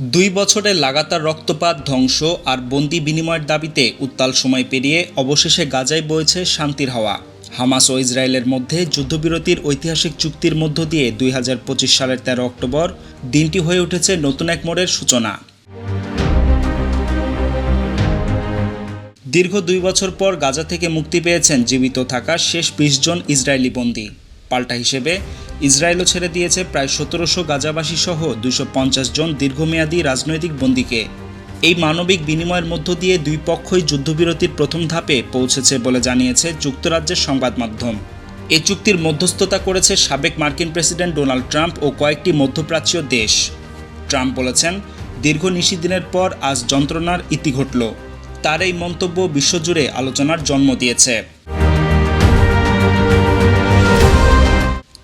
দুই বছরের লাগাতার রক্তপাত, ধ্বংস আর বন্দি বিনিময়ের দাবিতে উত্তাল সময় পেরিয়ে অবশেষে গাজায় বয়েছে শান্তির হাওয়া। হামাস ও ইসরায়েলের মধ্যে যুদ্ধবিরতির ঐতিহাসিক চুক্তির মধ্য দিয়ে দুই হাজার পঁচিশ সালের তেরো অক্টোবর দিনটি হয়ে উঠেছে নতুন এক মোড়ের সূচনা। দীর্ঘ দুই বছর পর গাজা থেকে মুক্তি পেয়েছেন জীবিত থাকা শেষ বিশ জন ইসরায়েলি বন্দী। পাল্টা হিসেবে। ইসরায়েলও ছেড়ে দিয়েছে প্রায় সতেরোশো গাজাবাসী সহ দুশো জন দীর্ঘমেয়াদী রাজনৈতিক বন্দীকে। এই মানবিক বিনিময়ের মধ্য দিয়ে দুই পক্ষই যুদ্ধবিরতির প্রথম ধাপে পৌঁছেছে বলে জানিয়েছে যুক্তরাজ্যের সংবাদ মাধ্যম। এ চুক্তির মধ্যস্থতা করেছে সাবেক মার্কিন প্রেসিডেন্ট ডোনাল্ড ট্রাম্প ও কয়েকটি মধ্যপ্রাচ্যীয় দেশ। ট্রাম্প বলেছেন, দীর্ঘ নিষিদিনের পর আজ যন্ত্রণার ইতি ঘটল। তার এই মন্তব্য বিশ্বজুড়ে আলোচনার জন্ম দিয়েছে।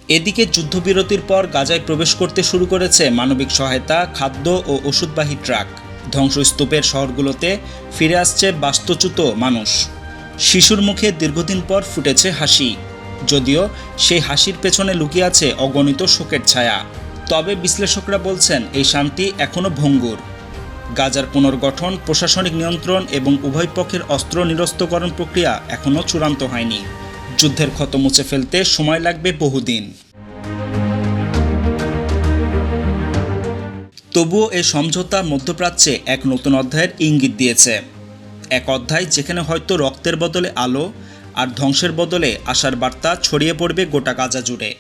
এদিকে যুদ্ধবিরতির পর গাজায় প্রবেশ করতে শুরু করেছে মানবিক সহায়তা, খাদ্য ও ওষুধবাহী ট্রাক। ধ্বংসস্তূপের শহরগুলোতে ফিরে আসছে বাস্তুচ্যুত মানুষ। শিশুর মুখে দীর্ঘদিন পর ফুটেছে হাসি। যদিও সেই হাসির পেছনে লুকিয়ে আছে অগণিত শোকের ছায়া। তবে বিশ্লেষকরা বলছেন, এই শান্তি এখনও ভঙ্গুর। গাজার পুনর্গঠন, প্রশাসনিক নিয়ন্ত্রণ এবং উভয় পক্ষের অস্ত্র নিরস্তকরণ প্রক্রিয়া এখনও চূড়ান্ত হয়নি। যুদ্ধের ক্ষত মুছে ফেলতে সময় লাগবে বহুদিন। তবুও এই সমঝোতা মধ্যপ্রাচ্যে এক নতুন অধ্যায়ের ইঙ্গিত দিয়েছে। এক অধ্যায় যেখানে হয়তো রক্তের বদলে আলো আর ধ্বংসের বদলে আসার বার্তা ছড়িয়ে পড়বে গোটা গাজা জুড়ে।